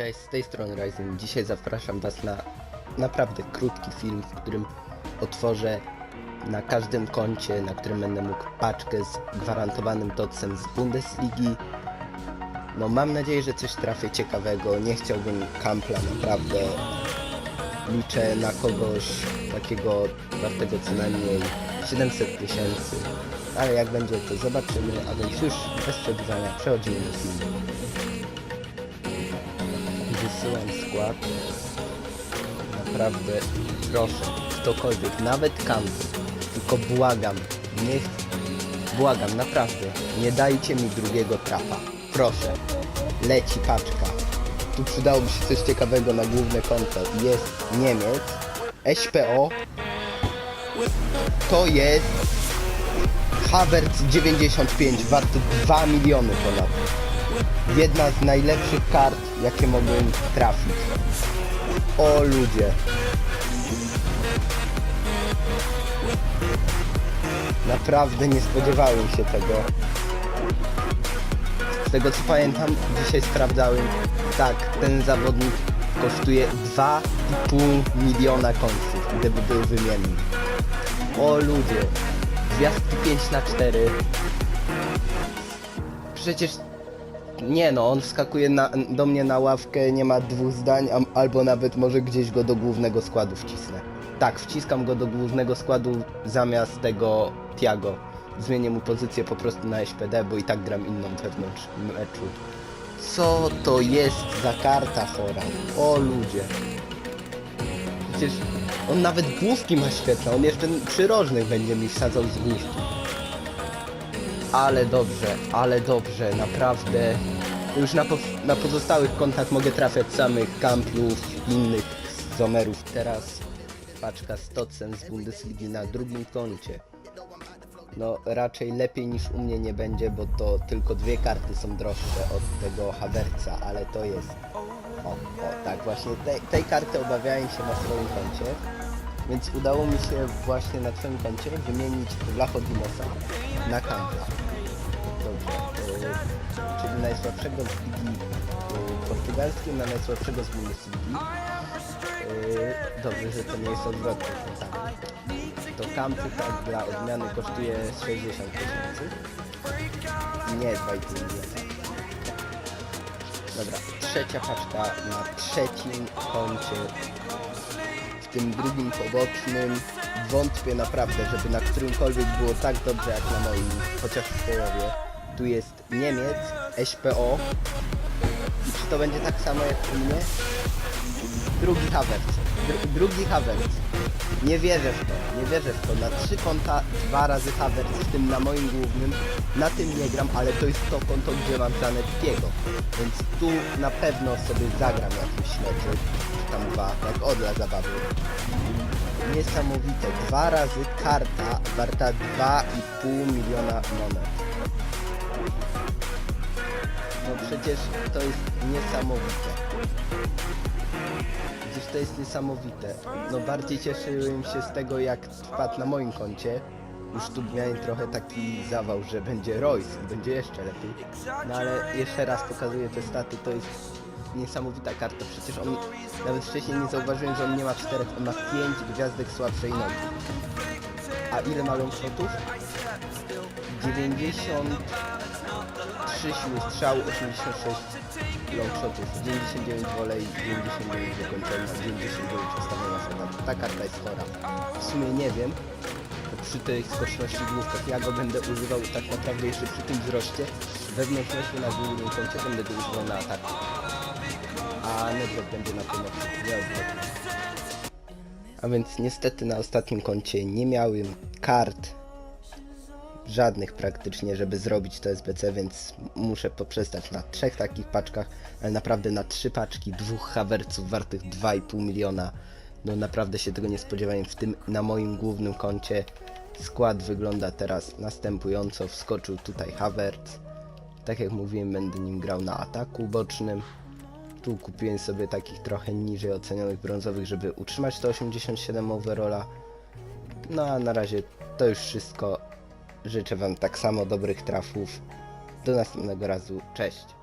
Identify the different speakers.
Speaker 1: Cześć, z tej strony Ryzen. Dzisiaj zapraszam Was na naprawdę krótki film, w którym otworzę na każdym koncie, na którym będę mógł paczkę z gwarantowanym tocem z Bundesligi. No mam nadzieję, że coś trafię ciekawego. Nie chciałbym kampla naprawdę. Liczę na kogoś takiego wartego co najmniej 700 tysięcy. Ale jak będzie to zobaczymy, a więc już bez przedłużania przechodzimy do filmu. Wysyłam skład. Naprawdę proszę, ktokolwiek, nawet kampy, tylko błagam, nie ch- błagam, naprawdę, nie dajcie mi drugiego trapa. Proszę, leci paczka. Tu przydałoby się coś ciekawego na główne konto. Jest Niemiec, SPO, to jest Havertz 95, warty 2 miliony ponad jedna z najlepszych kart, jakie mogłem trafić. O ludzie. Naprawdę nie spodziewałem się tego. Z tego co pamiętam, dzisiaj sprawdzałem, tak, ten zawodnik kosztuje 2,5 miliona końców, gdyby był wymienny. O ludzie. Gwiazdki 5 na 4 Przecież nie no, on wskakuje na, do mnie na ławkę, nie ma dwóch zdań, a, albo nawet może gdzieś go do głównego składu wcisnę. Tak, wciskam go do głównego składu zamiast tego Tiago. Zmienię mu pozycję po prostu na SPD, bo i tak gram inną wewnątrz meczu. Co to jest za karta chora? O ludzie. Przecież on nawet główki ma świetne, on jeszcze przyrożnych będzie mi wsadzał z główki. Ale dobrze, ale dobrze, naprawdę. Już na, po, na pozostałych kontach mogę trafiać samych kamplów, innych zomerów. Teraz paczka z Tocem z Bundesligi na drugim koncie. No raczej lepiej niż u mnie nie będzie, bo to tylko dwie karty są droższe od tego Havertza, ale to jest... O, o tak właśnie, tej, tej karty obawiałem się na swoim koncie. Więc udało mi się właśnie na Twoim koncie wymienić Vlachodimosa na Kampla. Dobrze. Yy, czyli najsłabszego z ligi yy, portugalskiej na najsłabszego z Bundesligi. Yy, dobrze, że to nie jest odwrotnie. tak. To Kampy tak dla odmiany kosztuje 60 tysięcy. Nie 2,5 miliona. Dobra, trzecia paczka na trzecim koncie tym drugim pobocznym. Wątpię naprawdę, żeby na którymkolwiek było tak dobrze jak na moim, chociaż w połowie. Tu jest Niemiec, SPO. I czy to będzie tak samo jak u mnie? Drugi Havertz. Dr drugi Havertz. Nie wierzę w to, nie wierzę w to. Na trzy konta dwa razy Havertz, w tym na moim głównym. Na tym nie gram, ale to jest to konto, gdzie mam Zanettiego. Więc tu na pewno sobie zagram jakimś meczu. Tam dwa, jak odla zabawy. Niesamowite. Dwa razy karta warta 2,5 miliona monet. No przecież to jest niesamowite. Przecież to jest niesamowite. No bardziej cieszyłem się z tego jak wpadł na moim koncie. Już tu miałem trochę taki zawał, że będzie Royce i będzie jeszcze lepiej. No ale jeszcze raz pokazuję te staty, to jest niesamowita karta. Przecież on nawet wcześniej nie zauważyłem, że on nie ma czterech, on ma pięć gwiazdek słabszej nogi. A ile ma longshotów? 93 siły strzał, 86 longshotów, 99 volej, 99 wykończenia, 99 ustawienia słowa. Ta karta jest chora. W sumie nie wiem, przy tej skoczności główkach ja go będę używał tak naprawdę jeszcze przy tym wzroście. Wewnątrz na głównym koncie będę go używał na ataku. A Nedved będzie na pomocy, odwrotnie. A więc niestety na ostatnim koncie nie miałem kart żadnych praktycznie, żeby zrobić to SBC, więc muszę poprzestać na trzech takich paczkach, ale naprawdę na trzy paczki dwóch Haverców wartych 2,5 miliona. No naprawdę się tego nie spodziewałem. W tym na moim głównym koncie skład wygląda teraz następująco. Wskoczył tutaj Havertz. Tak jak mówiłem, będę nim grał na ataku bocznym. Tu kupiłem sobie takich trochę niżej ocenionych brązowych, żeby utrzymać to 87 overalla. No a na razie to już wszystko. Życzę Wam tak samo dobrych trafów. Do następnego razu. Cześć.